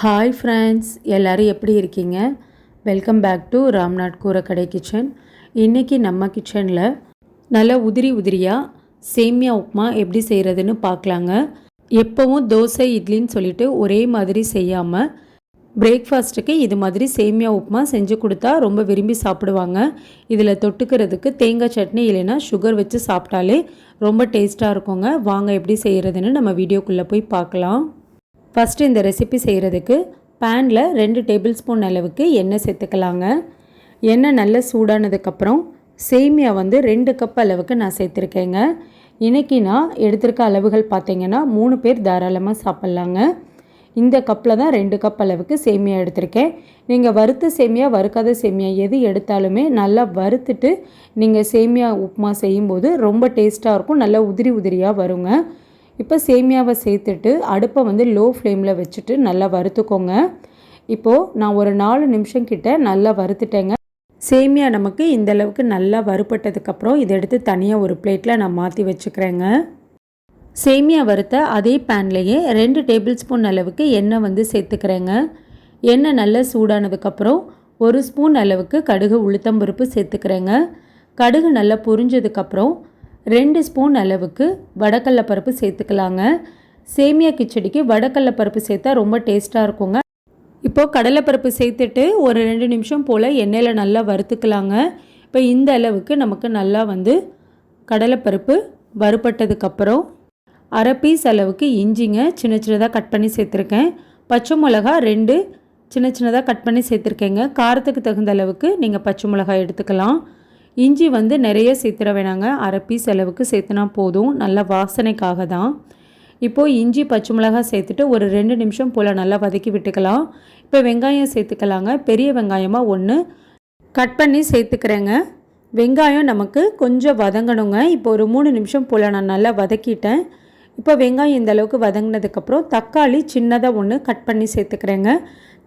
Hi friends எல்லோரும் எப்படி இருக்கீங்க? Welcome back to Ramnath கூரக்கடை kitchen இன்றைக்கி நம்ம கிச்சனில் நல்லா உதிரி உதிரியாக சேமியா உப்புமா எப்படி செய்கிறதுன்னு பார்க்கலாங்க. எப்போவும் தோசை இட்லின்னு சொல்லிட்டு ஒரே மாதிரி செய்யாமல் பிரேக்ஃபாஸ்ட்டுக்கு இது மாதிரி சேமியா உப்புமா செஞ்சு கொடுத்தா ரொம்ப விரும்பி சாப்பிடுவாங்க. இதில் தொட்டுக்கிறதுக்கு தேங்காய் சட்னி இல்லைன்னா சுகர் வச்சு சாப்பிட்டாலே ரொம்ப டேஸ்ட்டாக இருக்குங்க. வாங்க எப்படி செய்கிறதுன்னு நம்ம வீடியோக்குள்ளே போய் பார்க்கலாம். ஃபஸ்ட்டு இந்த ரெசிபி செய்கிறதுக்கு பேனில் ரெண்டு டேபிள் ஸ்பூன் அளவுக்கு எண்ணெய் சேர்த்துக்கலாங்க. எண்ணெய் நல்லா சூடானதுக்கப்புறம் சேமியா வந்து ரெண்டு கப் அளவுக்கு நான் சேர்த்துருக்கேங்க. இன்றைக்கி நான் எடுத்திருக்க அளவுகள் பார்த்தீங்கன்னா மூணு பேர் தாராளமாக சாப்பிட்லாங்க. இந்த கப்பில் தான் ரெண்டு கப் அளவுக்கு சேமியா எடுத்திருக்கேன். நீங்கள் வறுத்த சேமியா வறுக்காத சேமியா எது எடுத்தாலுமே நல்லா வறுத்துட்டு நீங்கள் சேமியா உப்புமா செய்யும்போது ரொம்ப டேஸ்ட்டாக இருக்கும். நல்லா உதிரி உதிரியாக வருங்க. இப்போ சேமியாவை சேர்த்துட்டு அடுப்பை வந்து லோ ஃப்ளேமில் வச்சுட்டு நல்லா வறுத்துக்கோங்க. இப்போது நான் ஒரு நாலு நிமிஷம் கிட்ட நல்லா வறுத்துட்டேங்க. சேமியா நமக்கு இந்த அளவுக்கு நல்லா வறுப்பட்டதுக்கப்புறம் இதை எடுத்து தனியாக ஒரு பிளேட்டில் நான் மாற்றி வச்சுக்கிறேங்க. சேமியா வறுத்த அதே பேன்லேயே ரெண்டு டேபிள் ஸ்பூன் அளவுக்கு எண்ணெய் வந்து சேர்த்துக்கிறேங்க. எண்ணெய் நல்லா சூடானதுக்கப்புறம் ஒரு ஸ்பூன் அளவுக்கு கடுகு உளுத்தம்பருப்பு சேர்த்துக்கிறேங்க. கடுகு நல்லா பொரிஞ்சதுக்கப்புறம் ரெண்டு ஸ்பூன் அளவுக்கு வடக்கடலை பருப்பு சேர்த்துக்கலாங்க. சேமியா கிச்சடிக்கு வடக்கடலை பருப்பு சேர்த்தா ரொம்ப டேஸ்ட்டாக இருக்குங்க. இப்போது கடலைப்பருப்பு சேர்த்துட்டு ஒரு ரெண்டு நிமிஷம் போல் எண்ணெயில் நல்லா வறுத்துக்கலாங்க. இப்போ இந்த அளவுக்கு நமக்கு நல்லா வந்து கடலைப்பருப்பு வறுப்பட்டதுக்கப்புறம் அரை பீஸ் அளவுக்கு இஞ்சிங்க சின்ன சின்னதாக கட் பண்ணி சேர்த்துருக்கேன். பச்சை மிளகா ரெண்டு சின்ன சின்னதாக கட் பண்ணி சேர்த்துருக்கேங்க. காரத்துக்கு தகுந்த அளவுக்கு நீங்கள் பச்சை மிளகா எடுத்துக்கலாம். இஞ்சி வந்து நிறைய சேர்த்துட வேணாங்க. அரை பீஸ் அளவுக்கு சேர்த்துனா போதும். நல்ல வாசனைக்காக தான். இப்போது இஞ்சி பச்சை மிளகா சேர்த்துட்டு ஒரு ரெண்டு நிமிஷம் போல் நல்லா வதக்கி விட்டுக்கலாம். இப்போ வெங்காயம் சேர்த்துக்கலாங்க. பெரிய வெங்காயமாக ஒன்று கட் பண்ணி சேர்த்துக்கிறேங்க. வெங்காயம் நமக்கு கொஞ்சம் வதங்கணுங்க. இப்போ ஒரு மூணு நிமிஷம் போல் நான் நல்லா வதக்கிட்டேன். இப்போ வெங்காயம் இந்த அளவுக்கு வதங்கினதுக்கப்புறம் தக்காளி சின்னதாக ஒன்று கட் பண்ணி சேர்த்துக்கிறேங்க.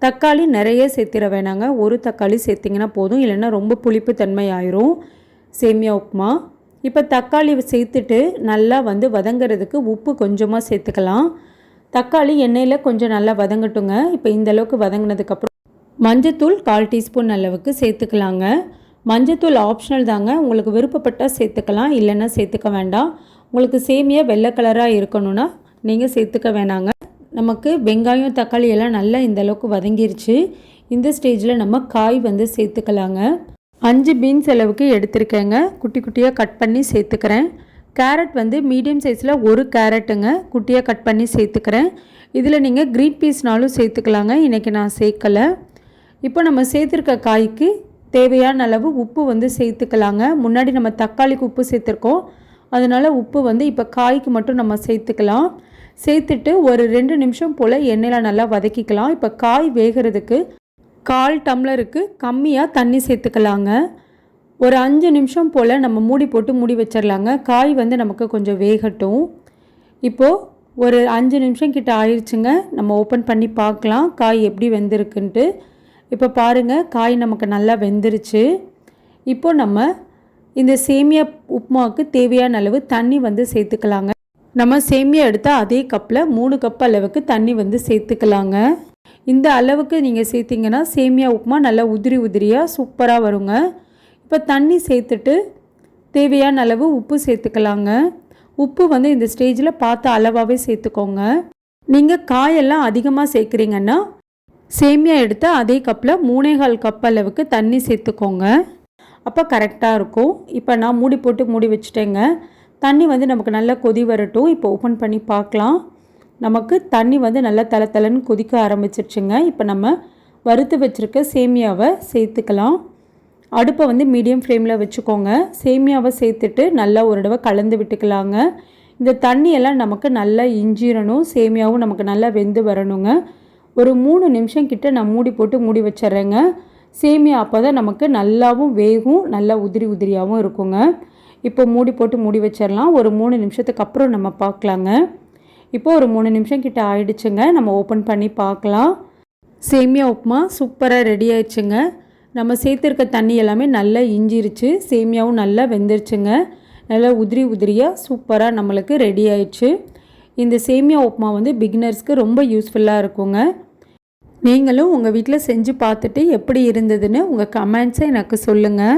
தக்காளி நிறைய சேர்த்திட வேணாங்க. ஒரு தக்காளி சேர்த்திங்கன்னா போதும். இல்லைன்னா ரொம்ப புளிப்பு தன்மை ஆயிரும் சேமியா உப்புமா. இப்போ தக்காளி சேர்த்துட்டு நல்லா வந்து வதங்கிறதுக்கு உப்பு கொஞ்சமாக சேர்த்துக்கலாம். தக்காளி எண்ணெயில் கொஞ்சம் நல்லா வதங்கட்டுங்க. இப்போ இந்த அளவுக்கு வதங்கினதுக்கப்புறம் மஞ்சத்தூள் கால் டீஸ்பூன் அளவுக்கு சேர்த்துக்கலாங்க. மஞ்சத்தூள் ஆப்ஷனல் தாங்க. உங்களுக்கு விருப்பப்பட்டால் சேர்த்துக்கலாம். இல்லைன்னா சேர்த்துக்க வேண்டாம். உங்களுக்கு சேமியா வெள்ளை கலராக இருக்கணும்னா நீங்கள் சேர்த்துக்க வேணாங்க. நமக்கு வெங்காயம் தக்காளி எல்லாம் நல்லா இந்த அளவுக்கு வதங்கிருச்சு. இந்த ஸ்டேஜில் நம்ம காய் வந்து சேர்த்துக்கலாங்க. அஞ்சு பீன்ஸ் அளவுக்கு எடுத்திருக்கேங்க. குட்டி குட்டியாக கட் பண்ணி சேர்த்துக்கிறேன். கேரட் வந்து மீடியம் சைஸில் ஒரு கேரட்டுங்க குட்டியாக கட் பண்ணி சேர்த்துக்கிறேன். இதில் நீங்கள் க்ரீன் பீஸ்னாலும் சேர்த்துக்கலாங்க. இன்றைக்கி நான் சேர்க்கலை. இப்போ நம்ம சேர்த்துருக்க காய்க்கு தேவையான அளவு உப்பு வந்து சேர்த்துக்கலாங்க. முன்னாடி நம்ம தக்காளிக்கு உப்பு சேர்த்துருக்கோம். அதனால் உப்பு வந்து இப்போ காய்க்கு மட்டும் நம்ம சேர்த்துக்கலாம். சேர்த்துட்டு ஒரு ரெண்டு நிமிஷம் போல் எண்ணெயில் நல்லா வதக்கிக்கலாம். இப்போ காய் வேகிறதுக்கு கால் டம்ளருக்கு கம்மியாக தண்ணி சேர்த்துக்கலாங்க. ஒரு அஞ்சு நிமிஷம் போல் நம்ம மூடி போட்டு மூடி வச்சிடலாங்க காய் வந்து நமக்கு கொஞ்சம் வேகட்டும். இப்போது ஒரு அஞ்சு நிமிஷம் கிட்ட ஆயிடுச்சுங்க நம்ம ஓப்பன் பண்ணி பார்க்கலாம். காய் எப்படி வெந்திருக்குன்ட்டு. இப்போ பாருங்கள் காய் நமக்கு நல்லா வெந்துருச்சு. இப்போது நம்ம இந்த சேமியா உப்புமாவுக்கு தேவையான அளவு தண்ணி வந்து சேர்த்துக்கலாங்க. நம்ம சேமியா எடுத்தால் அதே கப்பில் மூணு கப் அளவுக்கு தண்ணி வந்து சேர்த்துக்கலாங்க. இந்த அளவுக்கு நீங்கள் சேர்த்திங்கன்னா சேமியா உப்புமா நல்லா உதிரி உதிரியாக சூப்பராக வருங்க. இப்போ தண்ணி சேர்த்துட்டு தேவையான அளவு உப்பு சேர்த்துக்கலாங்க. உப்பு வந்து இந்த ஸ்டேஜில் பார்த்து அளவாகவே சேர்த்துக்கோங்க. நீங்கள் காயெல்லாம் அதிகமாக சேர்க்குறீங்கன்னா சேமியா எடுத்து அதே கப்பில் மூணேகால் கப் அளவுக்கு தண்ணி சேர்த்துக்கோங்க. அப்போ கரெக்டாக இருக்கும். இப்போ நான் மூடி போட்டு மூடி வச்சுட்டேங்க. தண்ணி வந்து நமக்கு நல்லா கொதி வரட்டும். இப்போ ஓப்பன் பண்ணி பார்க்கலாம். நமக்கு தண்ணி வந்து நல்லா தலை தலைன்னு கொதிக்க ஆரம்பிச்சிருச்சுங்க. இப்போ நம்ம வறுத்து வச்சுருக்க சேமியாவை சேர்த்துக்கலாம். அடுப்பை வந்து மீடியம் ஃப்ளேமில் வச்சுக்கோங்க. சேமியாவை சேர்த்துட்டு நல்லா ஒரு தடவை கலந்து விட்டுக்கலாங்க. இந்த தண்ணியெல்லாம் நமக்கு நல்லா இஞ்சிரணும். சேமியாவும் நமக்கு நல்லா வெந்து வரணுங்க. ஒரு மூணு நிமிஷம் கிட்ட நான் மூடி போட்டு மூடி வச்சிட்றேங்க. சேமியா அப்போ தான் நமக்கு நல்லாவும் வேகும். நல்லா உதிரி உதிரியாகவும் இருக்குங்க. இப்போ மூடி போட்டு மூடி வச்சிடலாம். ஒரு மூணு நிமிஷத்துக்கு அப்புறம் நம்ம பார்க்கலாங்க. இப்போ ஒரு மூணு நிமிஷம் கிட்ட ஆயிடுச்சுங்க. நம்ம ஓப்பன் பண்ணி பார்க்கலாம். சேமியா உப்புமா சூப்பராக ரெடி ஆயிடுச்சுங்க. நம்ம சேர்த்துருக்க தண்ணி எல்லாமே நல்லா இஞ்சிருச்சு. சேமியாவும் நல்லா வெந்துருச்சுங்க. நல்லா உதிரி உதிரியாக சூப்பராக நம்மளுக்கு ரெடி ஆயிடுச்சு. இந்த சேமியா உப்புமா வந்து பிகினர்ஸ்க்கு ரொம்ப யூஸ்ஃபுல்லாக இருக்குங்க. நீங்களும் உங்கள் வீட்டில் செஞ்சு பார்த்துட்டு எப்படி இருந்ததுன்னு உங்கள் கமெண்ட்ஸை எனக்கு சொல்லுங்கள்